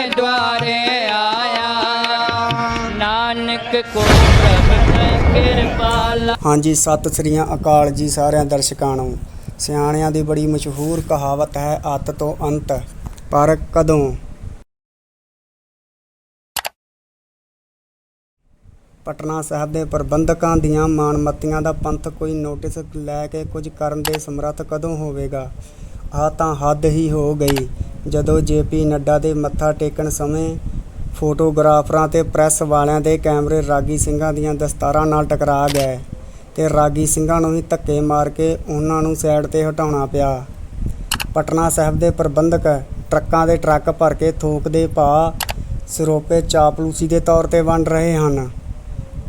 द्वारे आया नानक को प्रभ कृपाला ਹਾਂਜੀ ਸਤਿ ਸ੍ਰੀ ਅਕਾਲ ਜੀ ਸਾਰਿਆਂ ਦਰਸ਼ਕਾਂ ਨੂੰ ਸਿਆਣਿਆਂ ਦੀ ਬੜੀ ਮਸ਼ਹੂਰ ਕਹਾਵਤ ਹੈ ਅੱਤ ਤੋਂ ਅੰਤ ਪਰ ਕਦੋਂ ਪਟਨਾ ਸਾਹਿਬ ਦੇ ਪ੍ਰਬੰਧਕਾਂ ਦੀਆਂ ਮਾਨਮੱਤੀਆਂ ਦਾ ਪੰਥ ਕੋਈ ਨੋਟਿਸ ਲੈ ਕੇ ਕੁਝ ਕਰਨ ਦੇ ਸਮਰੱਥ ਕਦੋਂ ਹੋਵੇਗਾ ਆ ਤਾਂ ਹੱਦ ਹੀ ਹੋ ਗਈ ਜਦੋਂ ਜੇਪੀ ਨੱਡਾ ਦੇ ਮੱਥਾ ਟੇਕਣ ਸਮੇਂ ਫੋਟੋਗ੍ਰਾਫਰਾਂ ਅਤੇ ਪ੍ਰੈਸ ਵਾਲਿਆਂ ਦੇ ਕੈਮਰੇ ਰਾਗੀ ਸਿੰਘਾਂ ਦੀਆਂ ਦਸਤਾਰਾਂ ਨਾਲ ਟਕਰਾ ਗਏ ਅਤੇ ਰਾਗੀ ਸਿੰਘਾਂ ਨੂੰ ਵੀ ਧੱਕੇ ਮਾਰ ਕੇ ਉਹਨਾਂ ਨੂੰ ਸਾਈਡ ਤੇ ਹਟਾਉਣਾ ਪਿਆ। ਪਟਨਾ ਸਾਹਿਬ ਦੇ ਪ੍ਰਬੰਧਕ ਟਰੱਕਾਂ ਦੇ ਟਰੱਕ ਭਰ ਕੇ ਥੋਕ ਦੇ ਭਾ ਸਰੋਪੇ ਚਾਪਲੂਸੀ ਦੇ ਤੌਰ ਤੇ ਵੰਡ ਰਹੇ ਹਨ।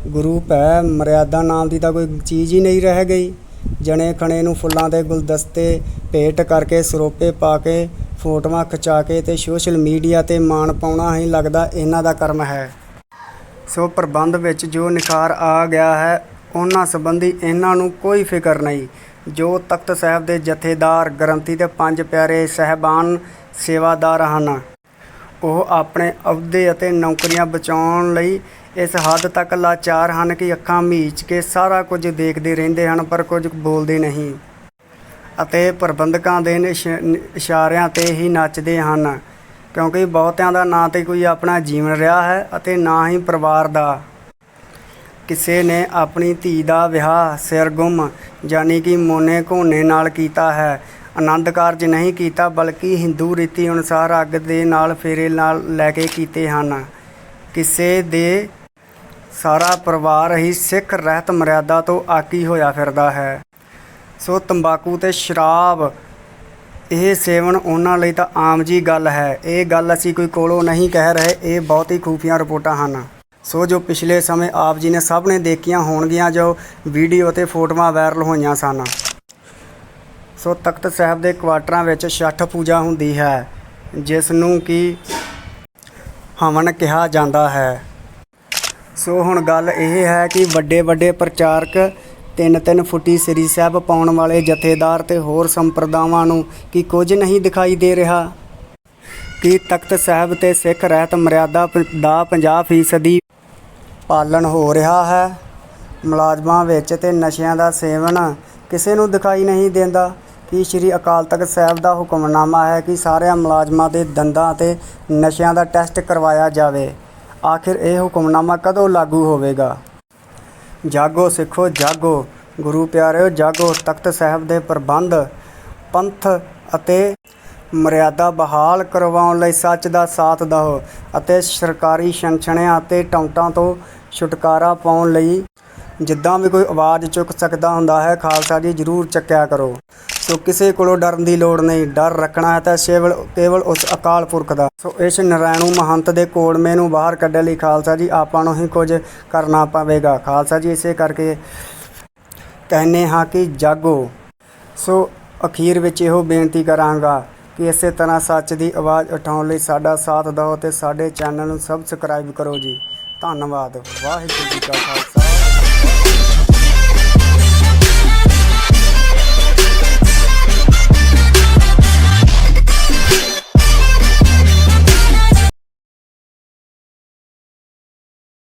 ਗੁਰੂ ਭੈ ਮਰਿਆਦਾ ਨਾਮ ਦੀ ਤਾਂ ਕੋਈ ਚੀਜ਼ ਹੀ ਨਹੀਂ ਰਹਿ ਗਈ। ਜਣੇ ਖਣੇ ਨੂੰ ਫੁੱਲਾਂ ਦੇ ਗੁਲਦਸਤੇ ਭੇਟ ਕਰਕੇ ਸਰੋਪੇ ਪਾ ਕੇ ਫੋਟੋਆਂ ਖਿਚਾ ਕੇ ਤੇ ਸੋਸ਼ਲ ਮੀਡੀਆ ਤੇ ਮਾਣ ਪਾਉਣਾ ਹੀ ਲੱਗਦਾ ਇਹਨਾਂ ਦਾ ਕਰਮ ਹੈ। ਸੋ ਪ੍ਰਬੰਧ ਵਿੱਚ ਜੋ ਨਿਖਾਰ ਆ ਗਿਆ ਹੈ, ਉਹਨਾਂ ਸੰਬੰਧੀ ਇਹਨਾਂ ਨੂੰ ਕੋਈ ਫਿਕਰ ਨਹੀਂ। ਜੋ ਤਖਤ ਸਾਹਿਬ ਦੇ ਜਥੇਦਾਰ, ਗ੍ਰੰਥੀ ਤੇ ਪੰਜ ਪਿਆਰੇ ਸਹਿਬਾਨ, ਸੇਵਾਦਾਰ ਹਨ, ਉਹ ਆਪਣੇ ਅਹੁਦੇ ਅਤੇ ਨੌਕਰੀਆਂ ਬਚਾਉਣ ਲਈ ਇਸ ਹੱਦ ਤੱਕ ਲਾਚਾਰ ਹਨ ਕਿ ਅੱਖਾਂ ਮੀਚ ਕੇ ਸਾਰਾ ਕੁਝ ਦੇਖਦੇ ਰਹਿੰਦੇ ਹਨ, ਪਰ ਕੁਝ ਬੋਲਦੇ ਨਹੀਂ। ਅਤੇ ਪ੍ਰਬੰਧਕਾਂ ਦੇ ਨਿਸ਼- ਇਸ਼ਾਰਿਆਂ ਤੇ ਹੀ ਨੱਚਦੇ ਹਨ, ਕਿਉਂਕਿ ਬਹੁਤਿਆਂ ਦਾ ਨਾ ਤੇ ਕੋਈ ਆਪਣਾ ਜੀਵਨ ਰਿਹਾ ਹੈ ਅਤੇ ਨਾ ਹੀ ਪਰਿਵਾਰ ਦਾ। ਕਿਸੇ ਨੇ ਆਪਣੀ ਧੀ ਦਾ ਵਿਆਹ ਸਿਰਗੁੰਮ ਯਾਨੀ ਕਿ ਮੋਨੇ ਘੋਨੇ ਨਾਲ ਕੀਤਾ ਹੈ, ਆਨੰਦ ਕਾਰਜ ਨਹੀਂ ਕੀਤਾ, ਬਲਕਿ ਹਿੰਦੂ ਰੀਤੀ ਅਨੁਸਾਰ ਅੱਗ ਦੇ ਨਾਲ ਫੇਰੇ ਨਾਲ ਲੈ ਕੇ ਕੀਤੇ ਹਨ। ਕਿਸੇ ਦੇ ਸਾਰਾ ਪਰਿਵਾਰ ਹੀ ਸਿੱਖ ਰਹਿਤ ਮਰਿਆਦਾ ਤੋਂ ਆਕੀ ਹੋਇਆ ਫਿਰਦਾ ਹੈ। ਸੋ ਤੰਬਾਕੂ ਤੇ ਸ਼ਰਾਬ, ਇਹ ਸੇਵਨ ਉਹਨਾਂ ਲਈ ਤਾਂ ਆਮ ਜੀ ਗੱਲ ਹੈ। ਇਹ ਗੱਲ ਅਸੀਂ ਕੋਈ ਕੋਲੋਂ ਨਹੀਂ ਕਹਿ ਰਹੇ, ਇਹ ਬਹੁਤ ਹੀ ਖੂਫੀਆਂ ਰਿਪੋਰਟਾਂ ਹਨ। ਸੋ ਜੋ ਪਿਛਲੇ ਸਮੇਂ ਆਪ ਜੀ ਨੇ ਸਭ ਨੇ ਦੇਖੀਆਂ ਹੋਣਗੀਆਂ, ਜੋ ਵੀਡੀਓ ਤੇ ਫੋਟੋਆਂ ਵਾਇਰਲ ਹੋਈਆਂ ਸਨ। ਸੋ ਤਖਤ ਸਾਹਿਬ ਦੇ ਕੁਆਟਰਾਂ ਵਿੱਚ ਛੱਠ ਪੂਜਾ ਹੁੰਦੀ ਹੈ, ਜਿਸ ਨੂੰ ਕਿ ਹਵਨ ਕਿਹਾ ਜਾਂਦਾ ਹੈ। ਸੋ ਹੁਣ ਗੱਲ ਇਹ ਹੈ ਕਿ ਵੱਡੇ ਵੱਡੇ ਪ੍ਰਚਾਰਕ ਤਿੰਨ ਤਿੰਨ ਫੁੱਟੀ ਸ੍ਰੀ ਸਾਹਿਬ ਪਾਉਣ ਵਾਲੇ ਜਥੇਦਾਰ ਤੇ ਹੋਰ ਸੰਪਰਦਾਵਾਂ ਨੂੰ ਕੀ ਕੁਝ ਨਹੀਂ ਦਿਖਾਈ ਦੇ ਰਿਹਾ? ਕਿ ਤਖਤ ਸਾਹਿਬ ਤੇ ਸਿੱਖ ਰਹਿਤ ਮਰਿਆਦਾ ਪ- ਦਾ 50% ਪਾਲਣ ਹੋ ਰਿਹਾ ਹੈ? ਮੁਲਾਜ਼ਮਾਂ ਵਿੱਚ ਤੇ ਨਸ਼ਿਆਂ ਦਾ ਸੇਵਨ ਕਿਸੇ ਨੂੰ ਦਿਖਾਈ ਨਹੀਂ ਦਿੰਦਾ। ਕਿ ਸ੍ਰੀ ਅਕਾਲ ਤਖਤ ਸਾਹਿਬ ਦਾ ਹੁਕਮਨਾਮਾ ਹੈ ਕਿ ਸਾਰਿਆਂ ਮੁਲਾਜ਼ਮਾਂ ਦੇ ਦੰਦਾਂ ਤੇ ਨਸ਼ਿਆਂ ਦਾ ਟੈਸਟ ਕਰਵਾਇਆ ਜਾਵੇ? ਆਖਿਰ ਇਹ ਹੁਕਮਨਾਮਾ ਕਦੋਂ ਲਾਗੂ ਹੋਵੇਗਾ? ਜਾਗੋ ਸਿੱਖੋ, ਜਾਗੋ। ਗੁਰੂ ਪਿਆਰਿਓ, ਜਾਗੋ। ਤਖਤ ਸਾਹਿਬ ਦੇ ਪ੍ਰਬੰਧ, ਪੰਥ ਅਤੇ ਮਰਿਆਦਾ ਬਹਾਲ ਕਰਵਾਉਣ ਲਈ ਸੱਚ ਦਾ ਸਾਥ ਦਿਓ ਅਤੇ ਸਰਕਾਰੀ ਛਣਛਣਿਆਂ ਅਤੇ ਟੌਂਟਾਂ ਤੋਂ ਛੁਟਕਾਰਾ ਪਾਉਣ ਲਈ ਜਿੱਦਾਂ ਵੀ ਕੋਈ ਆਵਾਜ਼ ਚੁੱਕ ਸਕਦਾ ਹੁੰਦਾ ਹੈ, ਖਾਲਸਾ ਜੀ ਜ਼ਰੂਰ ਚੱਕਿਆ ਕਰੋ। ਸੋ ਕਿਸੇ ਕੋਲੋਂ ਡਰਨ ਦੀ ਲੋੜ ਨਹੀਂ, ਡਰ ਰੱਖਣਾ ਹੈ ਤਾਂ ਕੇਵਲ ਕੇਵਲ ਉਸ ਅਕਾਲ ਪੁਰਖ ਦਾ। ਸੋ ਇਸ ਨਰੈਣੂ ਮਹੰਤ ਦੇ ਕੋੜਮੇ ਨੂੰ ਬਾਹਰ ਕੱਢਣ ਲਈ ਖਾਲਸਾ ਜੀ ਆਪਾਂ ਨੂੰ ਹੀ ਕੁਝ ਕਰਨਾ ਪਵੇਗਾ। ਖਾਲਸਾ ਜੀ ਇਸੇ ਕਰਕੇ ਕਹਿੰਨੇ ਹਾਂ ਕਿ ਜਾਗੋ। ਸੋ ਅਖੀਰ ਵਿੱਚ ਇਹੋ ਬੇਨਤੀ ਕਰਾਂਗਾ ਕਿ ਇਸੇ ਤਰ੍ਹਾਂ ਸੱਚ ਦੀ ਆਵਾਜ਼ ਉਠਾਉਣ ਲਈ ਸਾਡਾ ਸਾਥ ਦਿਓ ਤੇ ਸਾਡੇ ਚੈਨਲ ਨੂੰ ਸਬਸਕ੍ਰਾਈਬ ਕਰੋ ਜੀ। ਧੰਨਵਾਦ। ਵਾਹਿਗੁਰੂ ਜੀ ਕਾ ਖਾਲਸਾ।